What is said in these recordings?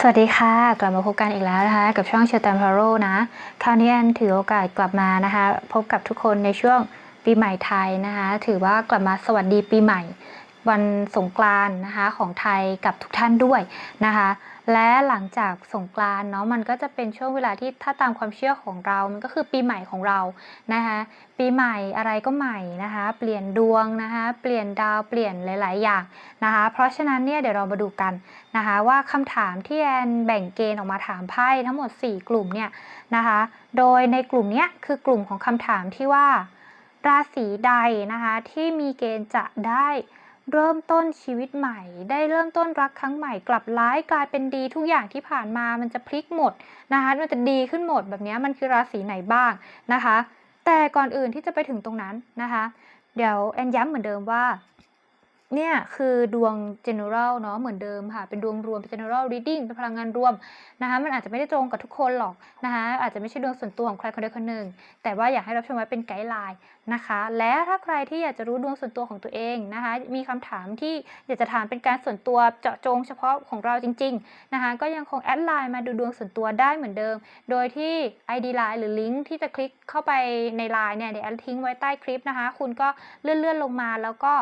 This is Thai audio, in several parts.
สวัสดีค่ะ กลับมาพบกันอีกแล้วนะคะ กับช่องเชอร์ตันพาโรนะ คราวนี้แอนถือโอกาสกลับมานะคะ พบกับทุกคนในช่วงปีใหม่ไทยนะคะ ถือว่ากลับมาสวัสดีปีใหม่ วันสงกรานต์นะคะของไทยกับทุกท่านด้วยนะคะ และหลังจากสงกรานต์เนาะมันก็จะเป็นช่วงเวลาที่ถ้าตามความเชื่อของเรา มันก็คือปีใหม่ของเรานะคะปีใหม่อะไรก็ใหม่นะคะเปลี่ยนดวงนะคะเปลี่ยนดาวเปลี่ยนหลาย ๆ อย่างนะคะเพราะฉะนั้นเนี่ยเดี๋ยวเรามาดูกันนะคะว่าคำถามที่แอนแบ่งเกณฑ์ออกมาถามไพ่ทั้งหมด 4 กลุ่มเนี่ยนะคะโดยในกลุ่มเนี้ยคือกลุ่มของคำถามที่ว่าราศีใดนะคะที่มีเกณฑ์จะได้ เริ่มต้นชีวิตใหม่ ได้เริ่มต้นรักครั้งใหม่กลับร้ายกลายเป็นดีทุกอย่างที่ผ่านมามันจะพลิกหมดนะคะมันจะดีขึ้นหมดแบบนี้มันคือราศีไหนบ้างนะคะ แต่ก่อนอื่นที่จะไปถึงตรงนั้นนะคะ เดี๋ยวแอนย้ำเหมือนเดิมว่าเนี่ยคือดวง general เนาะเหมือนเดิมค่ะ เป็นดวงรวมเป็น general reading เป็นพลังงานรวมนะคะมันอาจจะไม่ได้ตรงกับทุกคนหรอกนะคะอาจจะไม่ใช่ดวงส่วนตัวของใครคนใดคนหนึ่ง แต่ว่าอยากให้รับชมไว้เป็นไกด์ไลน์ นะคะ และถ้าใครที่อยากจะรู้ดวงส่วนตัวของตัวเองนะคะ มีคำถามที่อยากจะถามเป็นการส่วนตัวเจาะจงเฉพาะของเราจริง ๆ นะคะ ก็ยังคงแอดไลน์มาดูดวงส่วนตัวได้เหมือนเดิม โดยที่ ID Line หรือลิงก์ที่จะคลิกเข้าไปใน Line เนี่ยเดี๋ยวแอนทิ้งไว้ใต้คลิปนะคะ คุณก็เลื่อนๆลงมาแล้วก็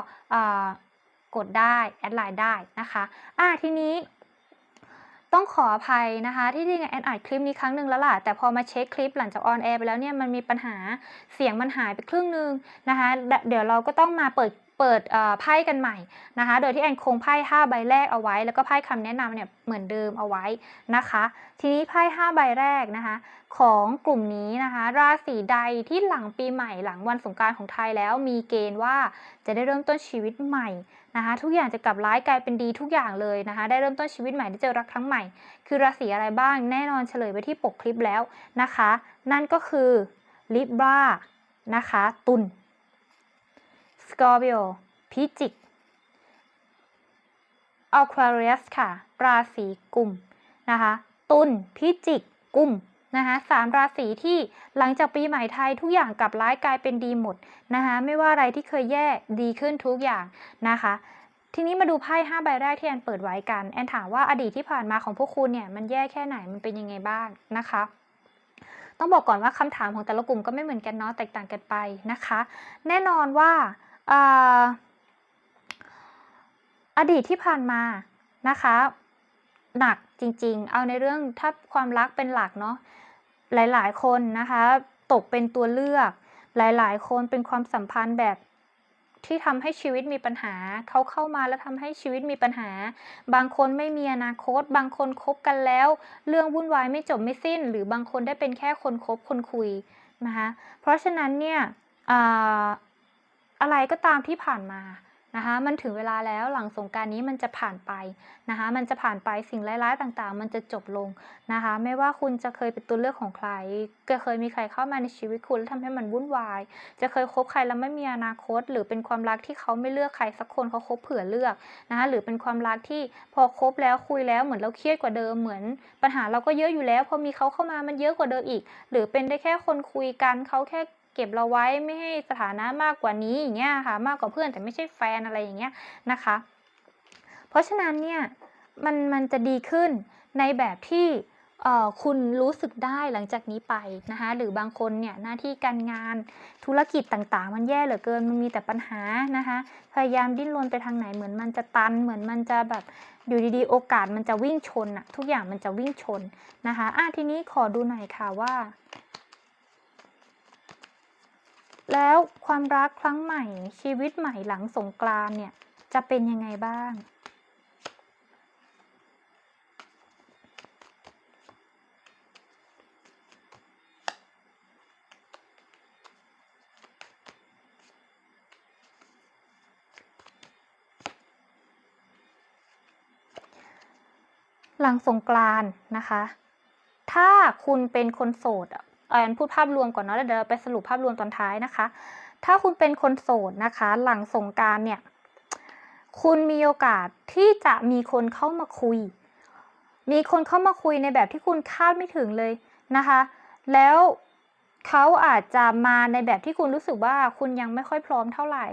กดได้แอดไลน์ได้นะคะอ่าทีนี้ ต้องขออภัยนะคะ ที่จริงแอนอัดคลิปนี้ครั้งหนึ่งแล้วล่ะ แต่พอมาเช็คคลิปหลังจากออนแอร์ไปแล้วเนี่ยมันมีปัญหาเสียงมันหายไปครึ่งหนึงนะคะ เดี๋ยวเราก็ต้องมาเปิด เปิดไพ่กันใหม่นะคะ โดยที่แอนคงไพ่5ใบแรกเอาไว้ แล้วก็ไพ่คำแนะนำเนี่ยเหมือนเดิมเอาไว้นะคะ ทีนี้ไพ่5ใบแรกนะคะ ของกลุ่มนี้นะคะ ราศีใดที่หลังปีใหม่หลังวันสงกานต์ของไทยแล้วมีเกณฑ์ว่าจะได้เริ่มต้นชีวิตใหม่นะคะ ทุกอย่างจะกลับร้ายกลายเป็นดีทุกอย่างเลยนะคะ ได้เริ่มต้นชีวิตใหม่ได้เจอรักครั้งใหม่ คือราศีอะไรบ้างแน่นอนเฉลยไว้ที่ปกคลิปแล้วนะคะ นั่นก็คือ Libra นะคะ ตุล Scorpio พิจิก Aquarius ค่ะ ราศีกุมนะคะ ตุลพิจิกกุมนะคะสามราศีที่หลังจากปีใหม่ไทยทุกอย่างกลับร้ายกลายเป็นดีหมดนะคะ ไม่ว่าอะไรที่เคยแย่ดีขึ้นทุกอย่างนะคะทีนี้มาดูไพ่5ใบแรกที่แอนเปิดไว้กัน แอนถามว่าอดีตที่ผ่านมาของพวกคุณเนี่ยมันแย่แค่ไหนมันเป็นยังไงบ้างนะคะ ต้องบอกก่อนว่าคำถามของแต่ละกลุ่มก็ไม่เหมือนกันเนาะแตกต่างกันไปนะคะ แน่นอนว่า อดีตที่ผ่านมานะคะหนักจริงๆ เอาในเรื่องถ้าความรักเป็นหลักเนาะหลายๆ คนนะคะตกเป็นตัวเลือก หลายๆ คนเป็นความสัมพันธ์แบบที่ทำให้ชีวิตมีปัญหาเขาเข้ามาแล้วทำให้ชีวิตมีปัญหา บางคนไม่มีอนาคต บางคนคบกันแล้ว เรื่องวุ่นวายไม่จบไม่สิ้น หรือบางคนได้เป็นแค่คนคบคนคุยนะคะเพราะฉะนั้นเนี่ย อะไรก็ตามที่ผ่านมานะคะมันถึงเวลาแล้วหลังสงการนี้มันจะผ่านไปนะคะมันจะผ่านไปสิ่งร้ายๆต่างๆ มันจะจบลงนะคะไม่ว่าคุณจะเคยเป็นตัวเลือกของใครจะเคยมีใครเข้ามาในชีวิตคุณแล้วทำให้มันวุ่นวาย จะเคยคบใครแล้วไม่มีอนาคต หรือเป็นความรักที่เขาไม่เลือกใครสักคนเขาคบเผื่อเลือกนะคะหรือเป็นความรักที่พอคบแล้วคุยแล้วเหมือนเราเครียดกว่าเดิมเหมือน ปัญหาเราก็เยอะอยู่แล้ว พอมีเขาเข้ามามันเยอะกว่าเดิมอีก หรือเป็นได้แค่คนคุยกันเขาแค่ เก็บเราไว้ไม่ให้สถานะมากกว่านี้อย่างเงี้ยค่ะ มากกว่าเพื่อนแต่ไม่ใช่แฟนอะไรอย่างเงี้ยนะคะ เพราะฉะนั้นเนี่ยมันมันจะดีขึ้นในแบบที่เอ่อคุณรู้สึกได้หลังจากนี้ไปนะคะหรือบางคนเนี่ยหน้าที่การงานธุรกิจต่างๆ มันแย่เหลือเกินมันมีแต่ปัญหานะคะพยายามดิ้นรนไปทางไหนเหมือนมันจะตันเหมือนมันจะแบบอยู่ดีๆ โอกาสมันจะวิ่งชนอะทุกอย่างมันจะวิ่งชนนะคะอะทีนี้ขอดูหน่อยค่ะว่า แล้วความรักครั้งใหม่ ชีวิตใหม่หลังสงกรานเนี่ย จะเป็นยังไงบ้าง หลังสงกรานนะคะ ถ้าคุณเป็นคนโสดอะ แอนพูดภาพรวมก่อนเนาะแล้วเดี๋ยวเราไปสรุปภาพรวมตอนท้ายนะคะ ถ้าคุณเป็นคนโสดนะคะ หลังสงการเนี่ย คุณมีโอกาสที่จะมีคนเข้ามาคุย มีคนเข้ามาคุยในแบบที่คุณคาดไม่ถึงเลยนะคะ แล้วเขาอาจจะมาในแบบที่คุณรู้สึกว่าคุณยังไม่ค่อยพร้อมเท่าไหร่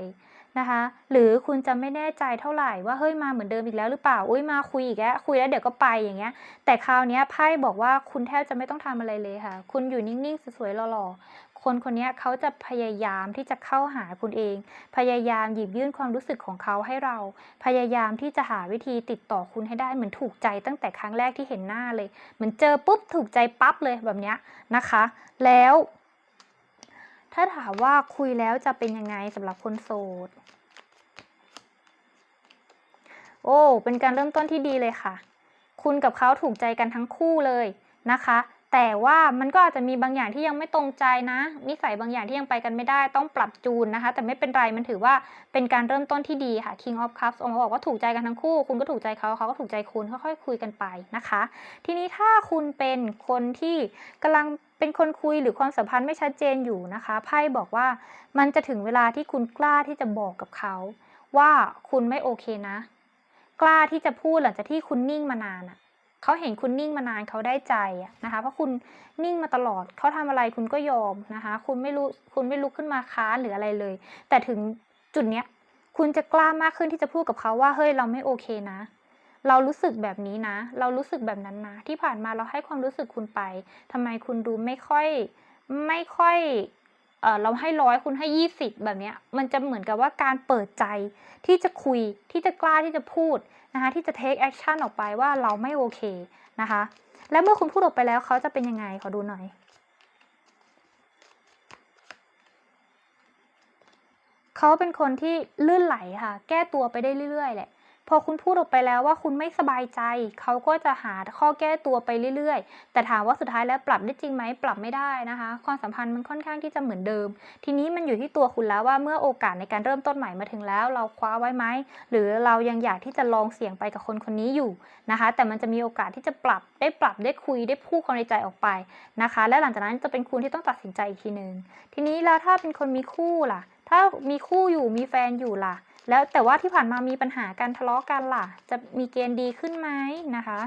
นะคะ หรือคุณจะไม่แน่ใจเท่าไหร่ว่าเฮ้ยมาเหมือนเดิมอีกแล้วหรือเปล่าอุ้ยมาคุยอีกแล้วคุยแล้วเดี๋ยวก็ไปอย่างเงี้ย แต่คราวเนี้ยไพ่บอกว่าคุณแทบจะไม่ต้องทำอะไรเลยค่ะ คุณอยู่นิ่งๆสวยๆหล่อๆคนคนเนี้ยเขาจะพยายามที่จะเข้าหาคุณเอง พยายามหยิบยื่นความรู้สึกของเขาให้เรา พยายามที่จะหาวิธีติดต่อคุณให้ได้เหมือนถูกใจตั้งแต่ครั้งแรกที่เห็นหน้าเลยเหมือนเจอปุ๊บถูกใจปั๊บเลยแบบเนี้ยนะคะ แล้ว ถ้าถามว่าคุยแล้วจะเป็นยังไงสำหรับคนโสด โอ้ เป็นการเริ่มต้นที่ดีเลยค่ะ คุณกับเขาถูกใจกันทั้งคู่เลยนะคะ แต่ว่ามันก็อาจจะมีบางอย่างที่ยังไม่ตรงใจนะ นิสัยบางอย่างที่ยังไปกันไม่ได้ ต้องปรับจูนนะคะ แต่ไม่เป็นไรมันถือว่าเป็นการเริ่มต้นที่ดีค่ะ King of Cups องค์บอกว่าถูกใจกันทั้งคู่ คุณก็ถูกใจเขาเขาก็ถูกใจคุณค่อยๆคุยกันไปนะคะ ทีนี้ถ้าคุณเป็นคนที่กำลัง เป็นคนคุยหรือความสัมพันธ์ไม่ชัดเจนอยู่นะคะไพ่บอกว่ามันจะถึงเวลาที่คุณกล้าที่จะบอกกับเขา ว่าคุณไม่โอเคนะ กล้าที่จะพูดหลังจากที่คุณนิ่งมานานอะเขาเห็นคุณนิ่งมานานเขาได้ใจอะนะคะ เพราะคุณนิ่งมาตลอดเขาทำอะไรคุณก็ยอมนะคะ คุณไม่รู้คุณไม่ลุกขึ้นมาค้านหรืออะไรเลย แต่ถึงจุดเนี้ยคุณจะกล้ามากขึ้นที่จะพูดกับเขาว่าเฮ้ยเราไม่โอเคนะ เรารู้สึกแบบนี้นะ เรารู้สึกแบบนั้นนะ ที่ผ่านมาเราให้ความรู้สึกคุณไปทำไมคุณดูไม่ค่อยไม่ค่อยเออเราให้ร้อยคุณให้ยี่สิบแบบเนี้ยมันจะเหมือนกับว่าการเปิดใจที่จะคุยที่จะกล้าที่จะพูดนะคะที่จะ take action ออกไปว่าเราไม่โอเคนะคะ และเมื่อคุณพูดออกไปแล้วเขาจะเป็นยังไงขอดูหน่อยเขาเป็นคนที่ลื่นไหลค่ะ แก้ตัวไปได้เรื่อยๆแหละ พอคุณพูดออกไปแล้วว่าคุณไม่สบายใจ เขาก็จะหาข้อแก้ตัวไปเรื่อยๆ แต่ถามว่าสุดท้ายแล้วปรับได้จริงไหมปรับไม่ได้นะคะ ความสัมพันธ์มันค่อนข้างที่จะเหมือนเดิม ทีนี้มันอยู่ที่ตัวคุณแล้วว่าเมื่อโอกาสในการเริ่มต้นใหม่มาถึงแล้ว เราคว้าไว้ไหมหรือเรายังอยากที่จะลองเสี่ยงไปกับคนคนนี้อยู่นะคะ แต่มันจะมีโอกาสที่จะปรับได้ปรับได้คุยได้พูดความในใจออกไปนะคะ และหลังจากนั้นจะเป็นคุณที่ต้องตัดสินใจอีกทีหนึ่งทีนี้แล้วถ้าเป็นคนมีคู่ล่ะ ถ้ามีคู่อยู่มีแฟนอยู่ล่ะ แล้วแต่ว่าที่ผ่านมามีปัญหาการทะเลาะกันล่ะ จะมีเกณฑ์ดีขึ้นไหมนะคะ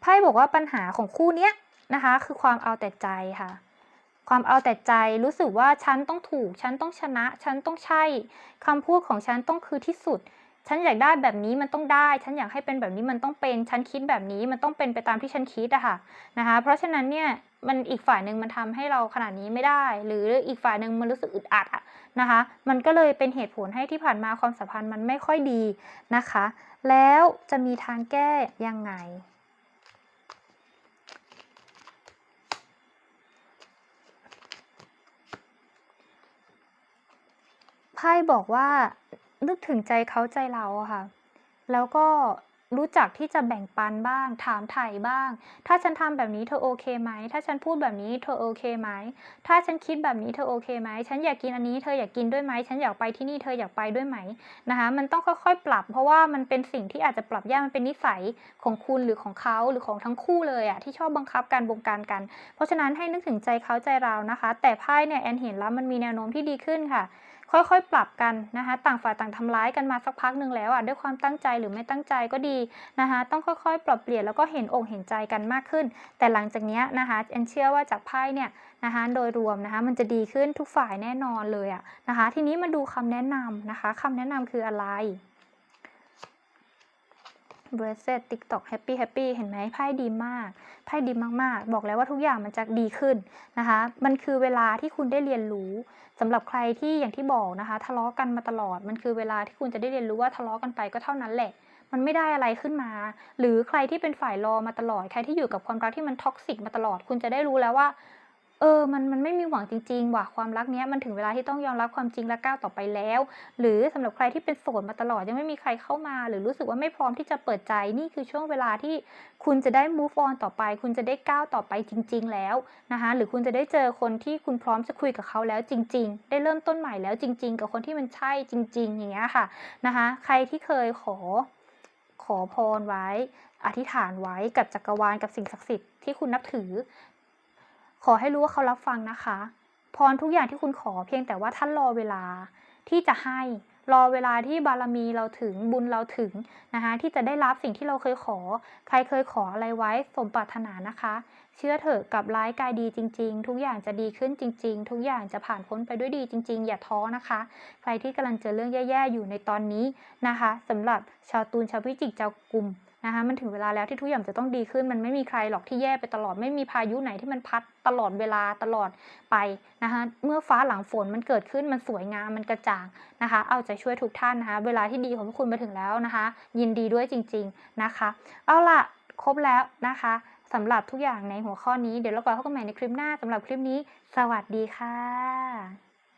ไพ่บอกว่าปัญหาของคู่เนี้ยนะคะ คือความเอาแต่ใจค่ะ ความเอาแต่ใจรู้สึกว่าฉันต้องถูก ฉันต้องชนะ ฉันต้องใช่คำพูดของฉันต้องคือที่สุด ฉันอยากได้แบบนี้มันต้องได้ ฉันอยากให้เป็นแบบนี้มันต้องเป็น ฉันคิดแบบนี้มันต้องเป็นไปตามที่ฉันคิดอะค่ะนะคะ เพราะฉะนั้นเนี่ย มันอีกฝ่ายหนึ่งมันทำให้เราขนาดนี้ไม่ได้ หรืออีกฝ่ายหนึ่งมันรู้สึกอึดอัดอะนะคะ มันก็เลยเป็นเหตุผลให้ที่ผ่านมาความสัมพันธ์มันไม่ค่อยดีนะคะ แล้วจะมีทางแก้ยังไงไพ่บอกว่านึกถึงใจเขาใจเราอะค่ะ แล้วก็ รู้จักที่จะแบ่งปันบ้าง ถามไถ่บ้าง ถ้าฉันทำแบบนี้เธอโอเคไหม ถ้าฉันพูดแบบนี้เธอโอเคไหม ถ้าฉันคิดแบบนี้เธอโอเคไหม ฉันอยากกินอันนี้เธออยากกินด้วยไหม ฉันอยากไปที่นี่เธออยากไปด้วยไหมนะคะ มันต้องค่อยๆ ปรับ เพราะว่ามันเป็นสิ่งที่อาจจะปรับยาก มันเป็นนิสัยของคุณหรือของเขาหรือของทั้งคู่เลยอะที่ชอบบังคับการบงการกัน เพราะฉะนั้นให้นึกถึงใจเขาใจเรานะคะ แต่ไพ่เนี่ยแอนเห็นแล้วมันมีแนวโน้มที่ดีขึ้นค่ะ ค่อยๆ ปรับกันนะคะ ต่างฝ่ายต่างทำร้ายกันมาสักพักหนึ่งแล้วอะด้วยความตั้งใจหรือไม่ตั้งใจก็ดีนะคะ ต้องค่อยๆ ปรับเปลี่ยนแล้วก็เห็นอกเห็นใจกันมากขึ้น แต่หลังจากนี้นะคะแอนเชื่อว่าจากไพ่เนี่ยนะคะโดยรวมนะคะมันจะดีขึ้นทุกฝ่ายแน่นอนเลยอะนะคะ ทีนี้มาดูคำแนะนำนะคะคำแนะนำคืออะไร b r e s e t TikTok Happy Happy เห็นไหมไพ่ดีมากไพ่ดีมากๆ บอกแล้วว่าทุกอย่างมันจะดีขึ้นนะคะ มันคือเวลาที่คุณได้เรียนรู้สำหรับใครที่อย่างที่บอกนะคะ ทะเลาะกันมาตลอด มันคือเวลาที่คุณจะได้เรียนรู้ว่าทะเลาะกันไปก็เท่านั้นแหละมันไม่ได้อะไรขึ้นมา หรือใครที่เป็นฝ่ายรอมาตลอด ใครที่อยู่กับความรักที่มันท็อกซิกมาตลอด คุณจะได้รู้แล้วว่า เออ มัน มันไม่มีหวังจริงๆ ว่ะ ความรักเนี้ย มันถึงเวลาที่ต้องยอมรับความจริงและก้าวต่อไปแล้ว หรือสำหรับใครที่เป็นโสดมาตลอดยังไม่มีใครเข้ามา หรือรู้สึกว่าไม่พร้อมที่จะเปิดใจ นี่คือช่วงเวลาที่คุณจะได้ move on ต่อไป คุณจะได้ก้าวต่อไปจริง ๆ แล้วนะคะ หรือคุณจะได้เจอคนที่คุณพร้อมจะคุยกับเขาแล้วจริง ๆ ได้เริ่มต้นใหม่แล้วจริง ๆ กับคนที่มันใช่จริง ๆ อย่างเงี้ยค่ะ นะคะ ใครที่เคยขอ ขอพรไว้ อธิษฐานไว้กับจักรวาลกับสิ่งศักดิ์สิทธิ์ที่คุณนับถือ ขอให้รู้ว่าเขารับฟังนะคะ พรทุกอย่างที่คุณขอเพียงแต่ว่าท่านรอเวลาที่จะให้รอเวลาที่บารมีเราถึงบุญเราถึงนะคะที่จะได้รับสิ่งที่เราเคยขอ ใครเคยขออะไรไว้สมปรารถนานะคะ เชื่อเถอะกับร้ายกายดีจริง ๆ ทุกอย่างจะดีขึ้นจริง ๆ ทุกอย่างจะผ่านพ้นไปด้วยดีจริง ๆ อย่าท้อนะคะ ใครที่กำลังเจอเรื่องแย่ๆอยู่ในตอนนี้นะคะสำหรับชาวตูนชาวพิจิกชาวกลุ่ม นะคะมันถึงเวลาแล้วที่ทุกอย่างจะต้องดีขึ้น มันไม่มีใครหรอกที่แย่ไปตลอดไม่มีพายุไหนที่มันพัดตลอดเวลาตลอดไปนะคะเมื่อฟ้าหลังฝนมันเกิดขึ้นมันสวยงามมันกระจ่างนะคะ เอาใจช่วยทุกท่านนะคะ เวลาที่ดีของพวกคุณมาถึงแล้วนะคะ ยินดีด้วยจริง ๆนะคะ เอาล่ะครบแล้วนะคะสำหรับทุกอย่างในหัวข้อนี้เดี๋ยวเราไปพบกันใหม่ในคลิปหน้าสำหรับคลิปนี้ สวัสดีค่ะ